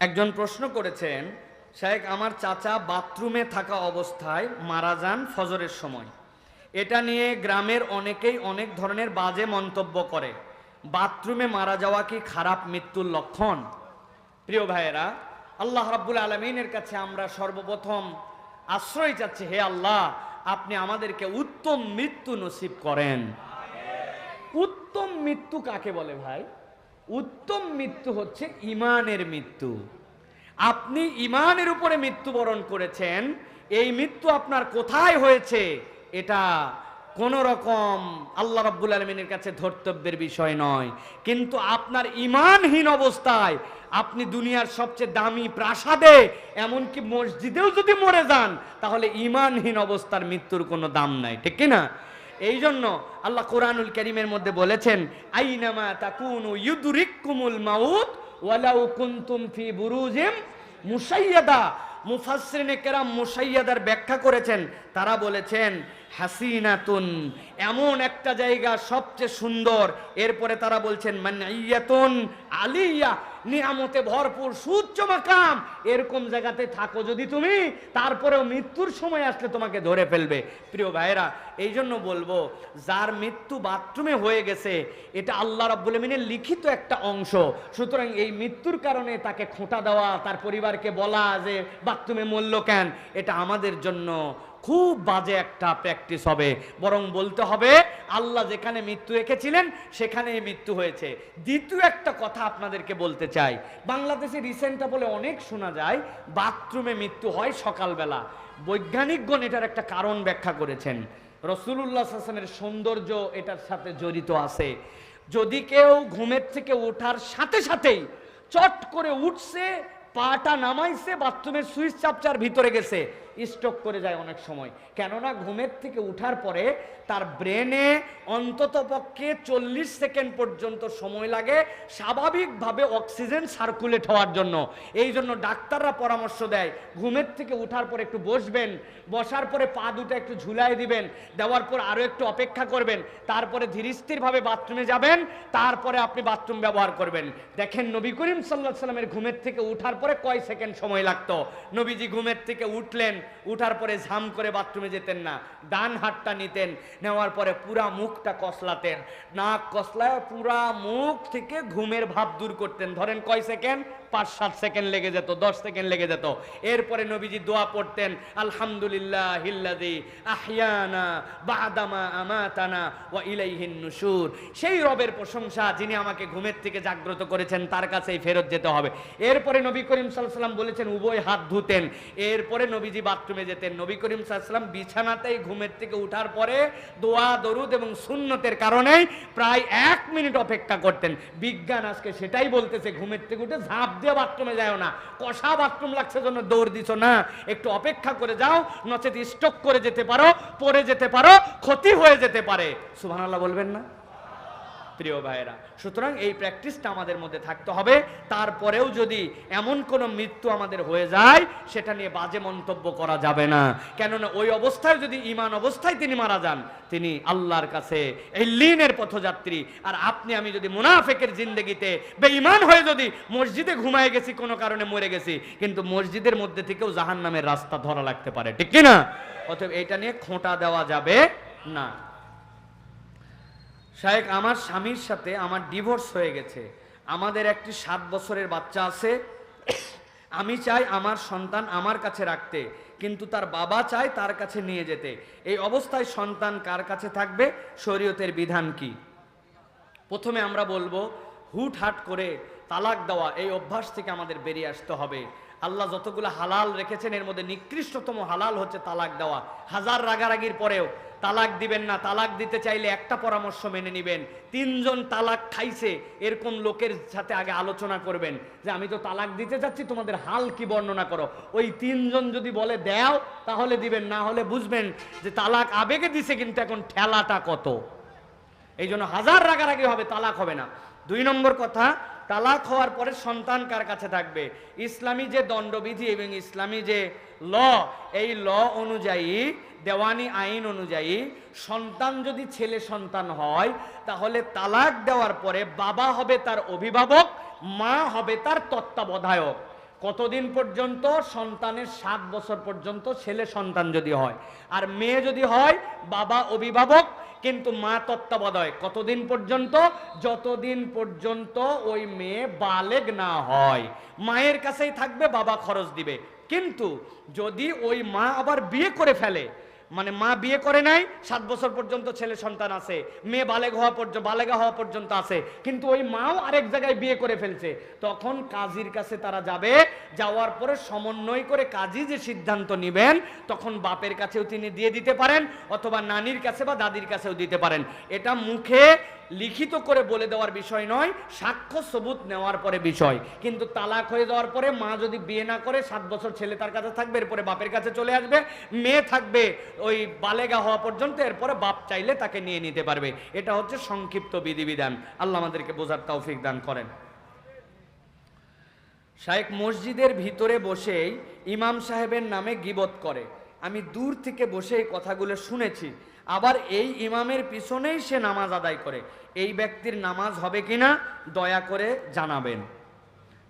একজন প্রশ্ন করেছেন শাহেক আমার চাচা বাথরুমে থাকা অবস্থায় মারা যান ফজরের সময়। এটা নিয়ে গ্রামের অনেকেই অনেক ধরনের বাজে মন্তব্য করে। বাথরুমে মারা যাওয়া কি খারাপ মৃত্যুর লক্ষণ? প্রিয় ভাইয়েরা, আল্লাহ রাব্বুল আলমিনের কাছে আমরা সর্বপ্রথম আশ্রয় চাচ্ছি, হে আল্লাহ, আপনি আমাদেরকে উত্তম মৃত্যু নসিব করেন। উত্তম মৃত্যু কাকে বলে ভাই? উত্তম মৃত্যু হচ্ছে ইমানের মৃত্যু। আপনি ইমানের উপরে মৃত্যুবরণ করেছেন, এই মৃত্যু আপনার কোথায় হয়েছে এটা কোন রকম আল্লাহ রাব্বুল আলমিনের কাছে ধর্তব্যের বিষয় নয়। কিন্তু আপনার ইমানহীন অবস্থায় আপনি দুনিয়ার সবচেয়ে দামি প্রাসাদে, এমনকি মসজিদেও যদি মরে যান, তাহলে ইমানহীন অবস্থার মৃত্যুর কোনো দাম নাই, ঠিক কি না এই জন্য আল্লাহ কোরআনুল করিমের মধ্যে বলেছেন, আইনামা তাকুনু ইউদরিকুমুল মাউত ওয়ালাউ কুনতুম ফি বুরুজিম মুসাইয়াদা মুফাসসিরিনে কেরাম মুসাইয়াদার ব্যাখ্যা করেছেন, তারা বলেছেন, হাসিনাতুন এমন একটা জায়গা সবচেয়ে সুন্দর। এরপরে তারা বলছেন মানাইয়াতুন আলিয়া, নিয়ামতে ভরপুর সুচ্চ মাকাম। এরকম জায়গাতে থাকো যদি তুমি, তারপরেও মৃত্যুর সময় আসলে তোমাকে ধরে ফেলবে। প্রিয় ভাইরা এই জন্য বলব, যার মৃত্যু বাথরুমে হয়ে গেছে, এটা আল্লাহ রাব্বুল আমিনের লিখিত একটা অংশ। সুতরাং এই মৃত্যুর কারণে তাকে খোঁটা দেওয়া, তার পরিবারকে বলা যে বাথরুমে মরল কেন? এটা আমাদের জন্য খুব বাজে একটা প্র্যাকটিস হবে। বরং বলতে হবে, আল্লাহ যেখানে মৃত্যু রেখেছিলেন সেখানে মৃত্যু হয়েছে। দ্বিতীয় একটা কথা আপনাদেরকে বলতে চাই। বাংলাদেশে রিসেন্টটা বলে অনেক শোনা যায়, বাথরুমে মৃত্যু হয় সকালবেলা। বৈজ্ঞানিকগণ এটার একটা কারণ ব্যাখ্যা করেছেন। রসুল্লাহ হাসানের সৌন্দর্য এটার সাথে জড়িত আছে। যদি কেউ ঘুমের থেকে ওঠার সাথে সাথেই চট করে উঠছে পাটা নামাইছে বাথরুমের সুইচ চাপচার ভিতরে গেছে। স্ট্রোক করে যায় অনেক সময়। কেননা ঘুমের থেকে উঠার পরে তার ব্রেনে অন্তত পক্ষে চল্লিশ সেকেন্ড পর্যন্ত সময় লাগে স্বাভাবিকভাবে অক্সিজেন সার্কুলেট হওয়ার জন্য। এই জন্য ডাক্তাররা পরামর্শ দেয়, ঘুমের থেকে উঠার পর একটু বসবেন, বসার পরে পা দুটো একটু ঝুলাই দিবেন, দেওয়ার পর আরও একটু অপেক্ষা করবেন, তারপরে ধীরস্থিরভাবে বাথরুমে যাবেন, তারপরে আপনি বাথরুম ব্যবহার করবেন। দেখেন নবী করিম সাল্লাহ সাল্লামের ঘুমের থেকে উঠার পরে কয় সেকেন্ড সময় লাগতো? নবীজি ঘুমের থেকে উঠলেন উঠার পরে ঝাম করে বাথরুমে যেতেন না। ডান হাতটা নিতেন, নেওয়ার পরে পুরা মুখটা কসলাতেন। নাক কসলায় পুরা মুখ থেকে ঘুমের ভাব দূর করতেন। ধরেন কয় সেকেন্ড? পাঁচ সাত সেকেন্ড লেগে যেত, দশ সেকেন্ড লেগে যেত। এরপরে নবীজি দোয়া পড়তেন আলহামদুলিল্লাহ হিল্লাদি আহিয়ানা বাদামা আমাতানা ওয়া ইলাইহিন নুশুর। সেই রবের প্রশংসা যিনি আমাকে ঘুমের থেকে জাগ্রত করেছেন, তার কাছেই ফেরত যেতে হবে। এরপরে নবী করিম সাল্লাম বলেছেন, উভয় হাত ধুতেন। এরপরে নবীজি বাথরুমে যেতেন। নবী করিম সাল্লাম বিছানাতেই ঘুমের থেকে উঠার পরে দোয়া, দরুদ এবং সুন্নতের কারণেই প্রায় এক মিনিট অপেক্ষা করতেন। বিজ্ঞান আজকে সেটাই বলতেছে, ঘুমের থেকে উঠে ঝাঁপ দিয়ে বাথরুমে যাও না, কষা বাথরুম লাগছে জন্য দৌড় দিছ না, একটু অপেক্ষা করে যাও, নচেত স্টক করে যেতে পারো, পড়ে যেতে পারো, ক্ষতি হয়ে যেতে পারে। সুবহানাল্লাহ বলবেন না? প্রিয় ভাইয়েরা, সুতরাং এই প্র্যাকটিসটা আমাদের মধ্যে থাকতে হবে। তারপরেও যদি এমন কোনো মৃত্যু আমাদের হয়ে যায়, সেটা নিয়ে বাজে মন্তব্য করা যাবে না। কেননা ওই অবস্থায় যদি ইমান অবস্থায় তিনি মারা যান, তিনি আল্লাহর কাছে এই লিনের পথযাত্রী। আর আপনি, আমি যদি মুনাফেকের জিন্দগিতে বেঈমান হয়ে যদি মসজিদে ঘুমায় গেছি, কোনো কারণে মরে গেছি, কিন্তু মসজিদের মধ্যে থেকেও জাহান নামের রাস্তা ধরা লাগতে পারে, ঠিক কি না অতএব এটা নিয়ে খোঁটা দেওয়া যাবে না। শায়েক আমার স্বামীর সাথে আমার ডিভোর্স হয়ে গেছে। আমাদের একটি সাত বছরের বাচ্চা আছে। আমি চাই আমার সন্তান আমার কাছে রাখতে, কিন্তু তার বাবা চায় তার কাছে নিয়ে যেতে। এই অবস্থায় সন্তান কার কাছে থাকবে? শরীয়তের বিধান কি? প্রথমে আমরা বলব হুট হাট করে তালাক দেওয়া, এই অভ্যাস থেকে আমাদের বেরিয়ে আসতে হবে। আল্লাহ যতগুলো হালাল রেখেছেন, এর মধ্যে নিকৃষ্টতম হালাল হচ্ছে তালাক দেওয়া। হাজার রাগারাগির পরেও তালাক দিবেন না, তালাক দিতে চাইলে একটা পরামর্শ মেনে নেবেন। তিনজন তালাক খাইছে এরকম লোকের সাথে আগে আলোচনা করবেন? যে আমি তো তালাক দিতে চাচ্ছি, তোমাদের হাল কি বর্ণনা করো? ওই তিনজন যদি বলে দেও, তাহলে দিবেন, না হলে বুঝবেন যে তালাক আবেগে দিছে, কিন্তু এখন ঠেলাটা কত। এই জন্য হাজার রাগারাগি হবে, তালাক হবে না। দুই নম্বর কথা তালাক হওয়ার পরে সন্তান কার কাছে থাকবে? ইসলামী যে দণ্ডবিধি এবং ইসলামী যে ল, এই ল অনুযায়ী, দেওয়ানি আইন অনুযায়ী সন্তান যদি ছেলে সন্তান হয়, তাহলে তালাক দেওয়ার পরে বাবা হবে তার অভিভাবক, মা হবে তার তত্ত্বাবধায়ক। কতদিন পর্যন্ত? সন্তানের সাত বছর পর্যন্ত ছেলে সন্তান যদি হয়। আর মেয়ে যদি হয়, বাবা অভিভাবক কিন্তু মা তত্ত্বাবধায় কতদিন পর্যন্ত? যতদিন পর্যন্ত ওই মেয়ে বালেগ না হয়। মায়ের কাছেই থাকবে, বাবা খরচ দিবে। কিন্তু যদি ওই মা আবার বিয়ে করে ফেলে মানে মা বিয়ে করে নাই, সাত বছর পর্যন্ত ছেলে সন্তান আছে, মেয়ে বালেগ হওয়া পর্যন্ত বালেগা হওয়া পর্যন্ত আছে, কিন্তু ওই মাও আরেক জায়গায় বিয়ে করে ফেলছে। তখন কাজীর কাছে তারা যাবে, যাওয়ার পরে সমন্বয় করে কাজী যে সিদ্ধান্ত নেবেন, তখন বাপের কাছেও তিনি দিয়ে দিতে পারেন, অথবা নানির কাছে বা দাদির কাছেও দিতে পারেন। এটা মুখে লিখিত করে বলে দেওয়ার বিষয় নয়, সাক্ষ্য সবুত নেওয়ার পরে বিষয়। কিন্তু তালাক হয়ে যাওয়ার পরে মা যদি বিয়ে না করে, সাত বছর ছেলে তার কাছে থাকবে, এরপরে বাপের কাছে চলে আসবে, মেয়ে থাকবে ওই বালেগা হওয়া পর্যন্ত, এরপরে বাপ চাইলে তাকে নিয়ে নিতে পারবে। এটা হচ্ছে সংক্ষিপ্ত বিধিবিধান। আল্লাহ আমাদেরকে বোঝার তৌফিক দান করেন। শায়েক মসজিদের ভিতরে বসেই ইমাম সাহেবের নামে গিবত করে। আমি দূর থেকে বসে এই কথাগুলো শুনেছি। আবার এই ইমামের পিছনেই সে নামাজ আদায় করে। এই ব্যক্তির নামাজ হবে কিনা দয়া করে জানাবেন।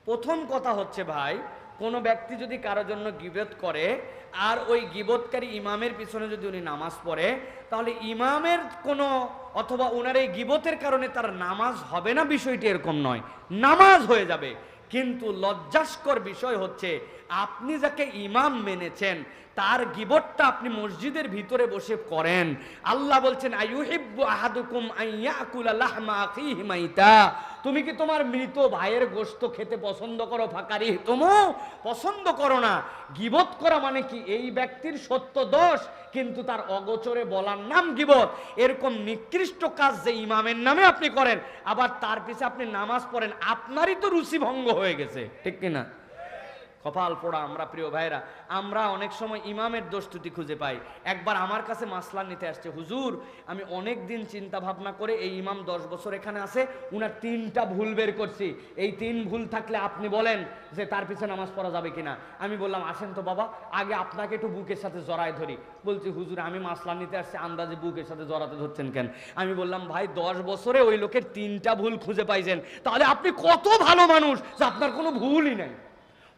প্রথম কথা হচ্ছে ভাই, কোনো ব্যক্তি যদি কারোর জন্য গিবত করে, আর ওই গিবতকারী ইমামের পিছনে যদি উনি নামাজ পড়ে, তাহলে ইমামের কোনো অথবা ওনার এই গিবতের কারণে তার নামাজ হবে না, বিষয়টি এরকম নয়। নামাজ হয়ে যাবে। কিন্তু লজ্জাস্কর বিষয় হচ্ছে, আপনি যাকে ইমাম মেনেছেন তার গিবটটা আপনি মসজিদের ভিতরে বসে করেন। আল্লাহ বলছেন আহাদুকুম তুমি কি তোমার মৃত ভাইয়ের গোশত খেতে পছন্দ করো ফাঁকারি? তুমি, পছন্দ করো না। গিবত করা মানে কি? এই ব্যক্তির সত্য দোষ, কিন্তু তার অগোচরে বলার নাম গিবত। এরকম নিকৃষ্ট কাজ যে ইমামের নামে আপনি করেন, আবার তার পিছে আপনি নামাজ পড়েন, আপনারই তো রুচি ভঙ্গ হয়ে গেছে। ঠিক কিনা? কপাল পোড়া, আমরা প্রিয় ভাইরা আমরা অনেক সময় ইমামের দোষ ত্রুটি খুঁজে পাই। একবার আমার কাছে মাসলা নিতে আসছে, হুজুর, আমি অনেক দিন চিন্তা ভাবনা করে এই ইমাম দশ বছর এখানে আছে, উনার তিনটা ভুল বের করছি। এই তিন ভুল থাকলে আপনি বলেন যে তার পিছনে নামাজ পড়া যাবে কিনা? আমি বললাম, আসেন তো বাবা, আগে আপনাকে একটু বুকের সাথে জড়ায় ধরি। বলছি, হুজুর, আমি মাসলা নিতে আসছি, আন্দাজে বুকের সাথে জড়াতে ধরছেন কেন? আমি বললাম, ভাই, দশ বছরে ওই লোকের তিনটা ভুল খুঁজে পাইছেন। তাহলে আপনি কত ভালো মানুষ যে আপনার কোনো ভুলই নাই।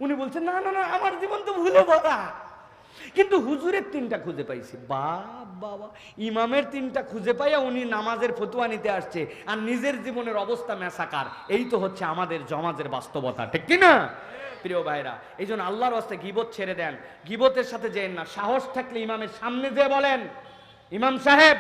উনি বলছেন, না না না, আমার জীবন তো ভুলে ভরা কিন্তু হুজুরের তিনটা খুঁজে পাইছি। বাপ বাবা ইমামের তিনটা খুঁজে পাইয়া উনি নামাজের ফতুয়া নিতে আসছে। আর নিজের জীবনের অবস্থা মেসাকার এই তো হচ্ছে আমাদের জমাজের বাস্তবতা, ঠিক কি না? প্রিয় ভাইরা, এই জন্য আল্লাহর রাস্তে গিবত ছেড়ে দেন। গিবতের সাথে যেন না, সাহস থাকলে ইমামের সামনে যে বলেন, ইমাম সাহেব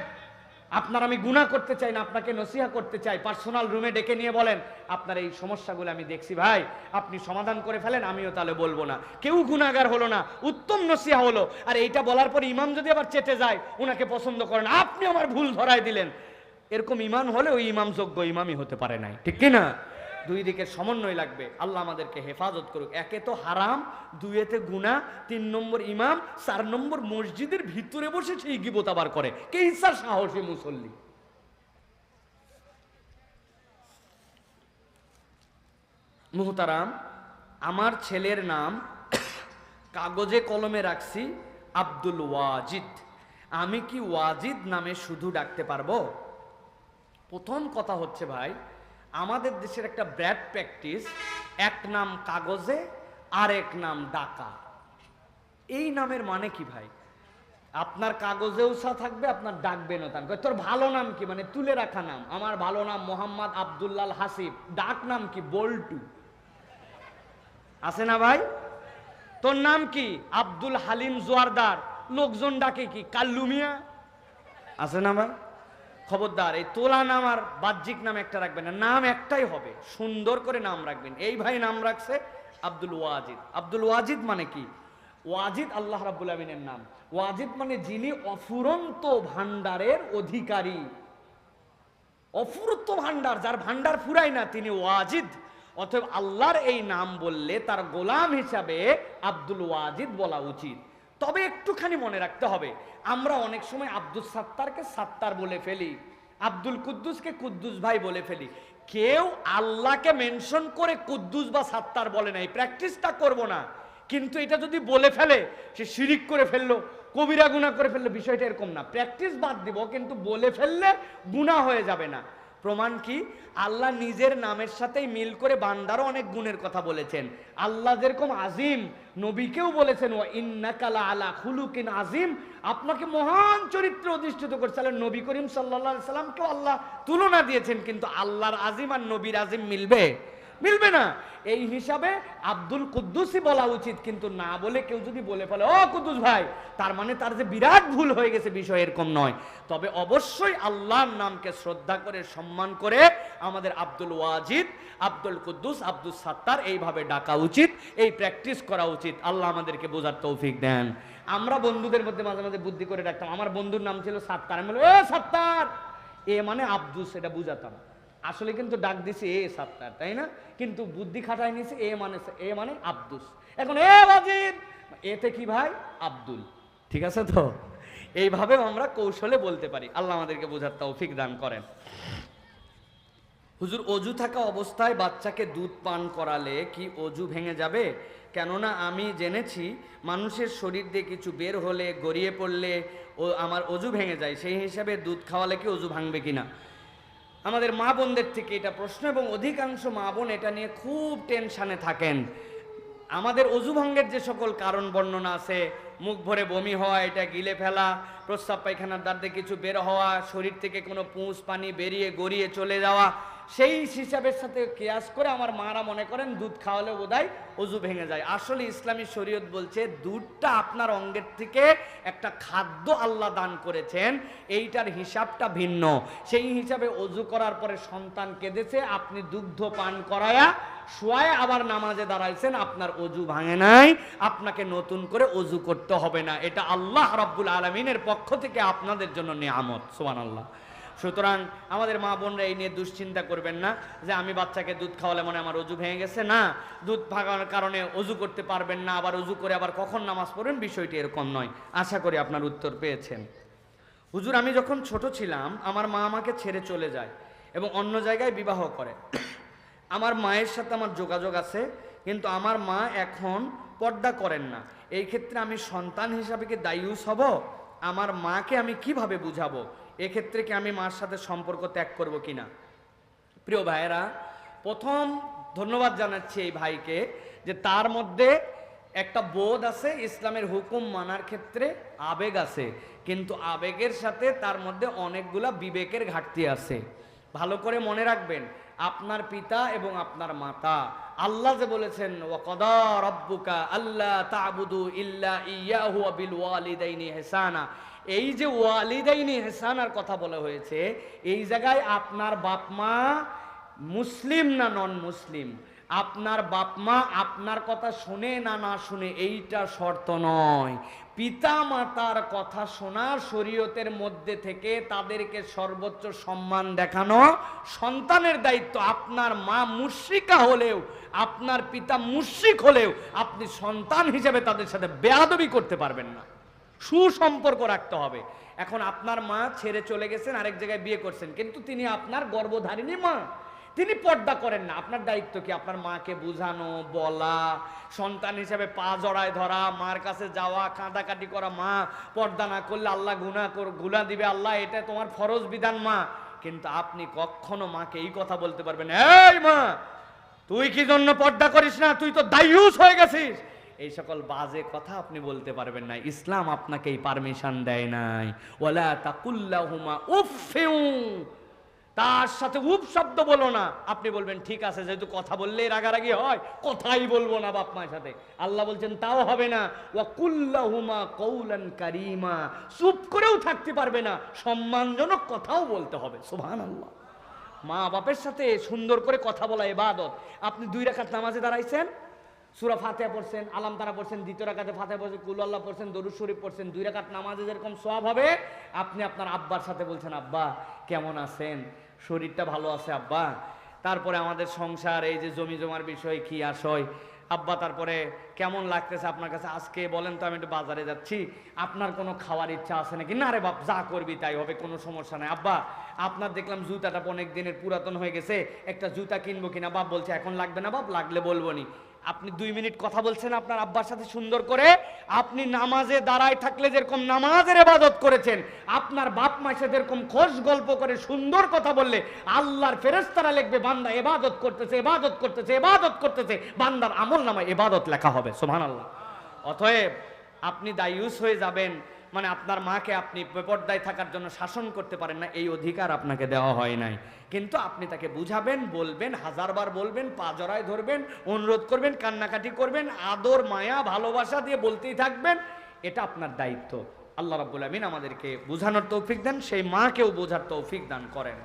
আপনার আমি গুণা করতে চাই না, আপনাকে নসিহা করতে চাই। পার্সোনাল রুমে ডেকে নিয়ে বলেন, আপনার এই সমস্যাগুলো আমি দেখছি ভাই, আপনি সমাধান করে ফেলেন, আমিও তাহলে বলব না। কেউ গুণাগার হলো না, উত্তম নসিহা হলো। আর এইটা বলার পর ইমাম যদি আবার চেটে যায় ওনাকে পছন্দ করেন, আপনি আমার ভুল ধরায় দিলেন। এরকম ইমাম হলে ওই ইমাম যোগ্য ইমামই হতে পারে নাই, ঠিক কি না দুই দিকের সমন্বয় লাগবে। আল্লাহ আমাদেরকে হেফাজত করুক। একে তো হারাম দুইয়েতে গুণা তিন নম্বর ইমাম, চার নম্বর মসজিদের ভিতরে বসে সেই গিবত আবার করে। কে সাহসী মুসল্লি? মুহতারাম, আমার ছেলের নাম কাগজে কলমে রাখছি, আব্দুল ওয়াজিদ। আমি কি ওয়াজিদ নামে শুধু ডাকতে পারব? প্রথম কথা হচ্ছে ভাই আমাদের দেশের একটা ব্যাড প্র্যাকটিস, এক নাম কাগজে আর এক নাম ডাকা। এই নামের মানে কি ভাই? আপনার কাগজেও সা থাকবে, আপনার ডাকবেনও থাকবে তোর ভালো নাম কি? মানে তুলে রাখা নাম। আমার ভালো নাম মোহাম্মদ আবদুল্লাল হাসিব। ডাক নাম কি? বল্টু। আছে না ভাই? তোর নাম কি? আব্দুল হালিম জোয়ারদার। লোকজন ডাকে কি? কাল্লুমিয়া আছে না ভাই? খবরদার, এই তোলা নাম আর বাহ্যিক নাম একটা রাখবেন না, নাম একটাই হবে, সুন্দর করে নাম রাখবেন। এই ভাই নাম রাখছে আব্দুল ওয়াজিদ। আব্দুল ওয়াজিদ মানে কি? ওয়াজিদ আল্লাহ রাব্বুল আমিনের নাম। ওয়াজিদ মানে যিনি অফুরন্ত ভান্ডারের অধিকারী। অফুরন্ত ভান্ডার যার ভান্ডার ফুরায় না, তিনি ওয়াজিদ। অতএব আল্লাহর এই নাম বললে তার গোলাম হিসাবে আব্দুল ওয়াজিদ বলা উচিত। তবে একটুখানি মনে রাখতে হবে। আমরা অনেক সময় আব্দুল সাত্তারকে সাত্তার বলে ফেলি, আব্দুল কুদ্দুসকে কুদ্দুস ভাই বলে ফেলি। কেউ আল্লাহকে মেনশন করে কুদ্দুস বা সাত্তার বলে নাই প্র্যাকটিসটা করব না। কিন্তু এটা যদি বলে ফেলে, সে শিরিক করে ফেলল, কবিরা গুণা করে ফেলল, বিষয়টা এরকম না। প্র্যাকটিস বাদ দিব, কিন্তু বলে ফেললে গুণা হয়ে যাবে না। প্রমাণ কি? আল্লাহ নিজের নামের সাথেই মিল করে বান্দারও অনেক গুণের কথা বলেছেন। আল্লাহ যেরকম আজিম, নবীকেও বলেছেন ও ইন্নাকালা আলা খুলুকিন আজিম। আপনাকে মহান চরিত্র অধিষ্ঠিত করছিলেন নবী করিম সাল্লা সাল্লামকেও আল্লাহ তুলনা দিয়েছেন, কিন্তু আল্লাহর আজিম আর নবীর আজিম মিলবে? মিলবে না। এই হিসাবে আব্দুল কুদ্দুসই বলা উচিত কিন্তু না বলে কেউ যদি বলে ফেলে ও কুদ্দুস ভাই তার মানে তার যে বিরাট ভুল হয়ে গেছে বিষয় এরকম নয়। তবে অবশ্যই আল্লাহর নামকে শ্রদ্ধা করে সম্মান করে আমাদের আব্দুল ওয়াজিদ আব্দুল কুদ্দুস আব্দুল সাত্তার এইভাবে ডাকা উচিত এই প্র্যাকটিস করা উচিত। আল্লাহ আমাদেরকে বোঝার তৌফিক দেন। আমরা বন্ধুদের মধ্যে মাঝে মাঝে বুদ্ধি করে ডাকতাম। আমার বন্ধুর নাম ছিল সাত্তার। আমি বললাম, এ সাত্তার! এ মানে আব্দুস এটা বুঝাতাম। আসলে কিন্তু ডাক দিছে এ সাত্তার, তাই না? কিন্তু বুদ্ধি খাটাই নিছে এ মানে এ মানে আব্দুস। এখন এ বাজিদ এতে কি ভাই? আব্দুল। ঠিক আছে তো? এইভাবে আমরা কৌশলে বলতে পারি। আল্লাহ আমাদেরকে বোঝার তৌফিক দান করেন। হুজুর, অজু থাকা অবস্থায় বাচ্চাকে দুধ পান করালে কি অজু ভেঙে যাবে? কেননা আমি জেনেছি মানুষের শরীর দিয়ে কিছু বের হলে, গড়িয়ে পড়লে ও আমার অজু ভেঙে যায়। সেই হিসাবে দুধ খাওয়ালে কি অজু ভাঙবে কিনা? আমাদের মা বোনদের থেকে এটা প্রশ্ন এবং অধিকাংশ মা বোন এটা নিয়ে খুব টেনশানে থাকেন। আমাদের অজু ভঙ্গের যে সকল কারণ বর্ণনা আছে, মুখ ভরে বমি হওয়া, এটা গিলে ফেলা, প্রস্রাব পায়খানার দিয়ে কিছু বের হওয়া, শরীর থেকে কোনো পুঁজ পানি বেরিয়ে গড়িয়ে চলে যাওয়া সেই হিসাবের সাথে কেয়াস করে আমার মারা মনে করেন, দুধ খাওয়ালে বোধহয় অজু ভেঙে যায়। আসলে ইসলামী শরীয়ত বলছে, দুধটা আপনার অঙ্গের থেকে একটা খাদ্য আল্লাহ দান করেছেন, এইটার হিসাবটা ভিন্ন। সেই হিসাবে অজু করার পরে সন্তান কেঁদেছে, আপনি দুগ্ধ পান করায়া শোয়ায় আবার নামাজে দাঁড়াইছেন, আপনার অজু ভাঙে নাই, আপনাকে নতুন করে অজু করতে হবে না। এটা আল্লাহ রাব্বুল আলমিনের পক্ষ থেকে আপনাদের জন্য নিয়ামত সোমান আল্লাহ সুতরাং আমাদের মা বোনরা এই নিয়ে দুশ্চিন্তা করবেন না যে আমি বাচ্চাকে দুধ খাওয়ালে মনে আমার অজু ভেঙে গেছে। না, দুধ ভাগানোর কারণে অজু করতে পারবেন না, আবার অজু করে আবার কখন নামাজ পড়বেন বিষয়টি এরকম নয়। আশা করি আপনার উত্তর পেয়েছেন। হুজুর, আমি যখন ছোট ছিলাম, আমার মা আমাকে ছেড়ে চলে যায় এবং অন্য জায়গায় বিবাহ করে। আমার মায়ের সাথে আমার যোগাযোগ আছে, কিন্তু আমার মা এখন পর্দা করেন না। এই ক্ষেত্রে আমি সন্তান হিসাবে কি দায়ুস হব? আমার মাকে আমি কীভাবে বুঝাবো? এক্ষেত্রে কি আমি মার সাথে সম্পর্ক ত্যাগ করব কিনা? প্রিয় ভাইয়েরা, প্রথম ধন্যবাদ জানাচ্ছি এই ভাইকে যে তার মধ্যে একটা বোধ আছে, ইসলামের হুকুম মানার ক্ষেত্রে আবেগ আছে। কিন্তু আবেগের সাথে তার মধ্যে অনেকগুলা বিবেকের ঘাটতি আছে। ভালো করে মনে রাখবেন, আপনার পিতা এবং আপনার মাতা। আল্লাহ যে বলেছেন, ওয়াকদা রব্বুকা আল্লাহ তাবুদু ইল্লা ইয়াহু বিল ওয়ালিদাইনি ইহসানা। এই যে ওয়ালিদাইনি ইহসানার কথা বলা হয়েছে, এই জায়গায় আপনার বাপ মা মুসলিম না নন মুসলিম আপনার বাপ মা আপনার কথা শুনে না না শুনে এইটা শর্ত নয়। পিতা মাতার কথা শোনা শরীয়তের মধ্যে থেকে তাদেরকে সর্বোচ্চ সম্মান দেখানো সন্তানের দায়িত্ব। আপনার মা মুশ্রিকা হলেও, আপনার পিতা মুশ্রিক হলেও আপনি সন্তান হিসেবে তাদের সাথে বেয়াদবি করতে পারবেন না। সুসম্পর্ক রাখতে হবে। এখন আপনার মা ছেড়ে চলে গেছেন, আরেক জায়গায় বিয়ে করছেন। কিন্তু তিনি আপনার গর্ভধারিণী মা। তিনি পর্দা করেন না। আপনার দায়িত্ব কি? আপনার মাকে বুঝানো, বলা, সন্তান হিসেবে পা জড়ায় ধরা, মার কাছে যাওয়া, কাঁদাকাটি করা। মা পর্দা না করলে আল্লাহ গুণা কর গুণা দিবে। আল্লাহ, এটা তোমার ফরজ বিধান মা। কিন্তু আপনি কখনো মাকে এই কথা বলতে পারবেন এই মা, তুই কি জন্য পর্দা করিস না? তুই তো দায়ুস হয়ে গেছিস। এই সকল বাজে কথা আপনি বলতে পারবেন না। ইসলাম আপনাকে এই পারমিশন দেয় নাই। ওয়ালা তাকুল্লাহুমা উফিউ তার সাথে উপ শব্দ বলো না। আপনি বলবেন, ঠিক আছে, যেহেতু কথা বললেই রাগারাগি হয়, কথাই বলব না বাপ মায়ের সাথে। আল্লাহ বলছেন, তাও হবে না। ওয়া কুল্লাহুমা কৌলান কারিমা। চুপ করেও থাকতে পারবে না। সম্মানজনক কথাও বলতে হবে। সুবহানাল্লাহ। মা বাপের সাথে সুন্দর করে কথা বলা এবাদত আপনি দুই রাকাত নামাজে দাঁড়াইছেন? সুরা ফাতেহা পড়ছেন, আলাম তারা পড়ছেন, দ্বিতীয় রাকাতে ফাতেহা পড়ছেন, কুল আল্লাহ পড়ছেন, দরুদ শরীফ পড়ছেন, দুই রাকাত নামাজে যেরকম সওয়াব হবে, আপনি আপনার আব্বার সাথে বলছেন, আব্বা, কেমন আছেন? শরীরটা ভালো আছে, আব্বা? তারপরে আমাদের সংসার, এই যে জমি জমার বিষয়, কি আসয় আব্বা, তারপরে কেমন লাগতেছে আপনার কাছে? আজকে বলেন তো, আমি একটু বাজারে যাচ্ছি। আপনার কোনো খাওয়ার ইচ্ছা আছে নাকি? না রে বাপ, যা করবি তাই হবে, কোনো সমস্যা নাই। আব্বা, আপনার দেখলাম জুতাটা অনেক দিনের পুরাতন হয়ে গেছে, একটা জুতা কিনবো কিনা? বাপ বলছে, এখন লাগবে না বাপ, লাগলে বলব নি। আপনি দুই মিনিট কথা বলছেন আপনার আব্বার সাথে সুন্দর করে, আপনি নামাজে দাঁড়ায় থাকলে যেরকম নামাজের এবাদত করেছেন, আপনার বাপ মায়ের সাথে এরকম খোশ গল্প করে সুন্দর কথা বললে, আল্লাহর ফেরেস্তারা লিখবে, বান্দা এবাদত করতেছে এবাদত করতেছে এবাদত করতেছে, বান্দার আমল নামায় এবাদত লেখা হবে সোহান আল্লাহ অতএব আপনি দায়ুস হয়ে যাবেন মানে আপনার মাকে আপনি বেপর্দায় থাকার জন্য শাসন করতে পারেন না, এই অধিকার আপনাকে দেওয়া হয় নাই। কিন্তু আপনি তাকে বুঝাবেন, বলবেন, হাজারবার বলবেন পাজরায় ধরবেন, অনুরোধ করবেন, কান্নাকাটি করবেন, আদর, মায়া, ভালোবাসা দিয়ে বলতেই থাকবেন, এটা আপনার দায়িত্ব। আল্লাহ রাবুল আমিন আমাদেরকে বোঝানোর তৌফিক দেন, সেই মাকেও বোঝার তৌফিক দান করেন।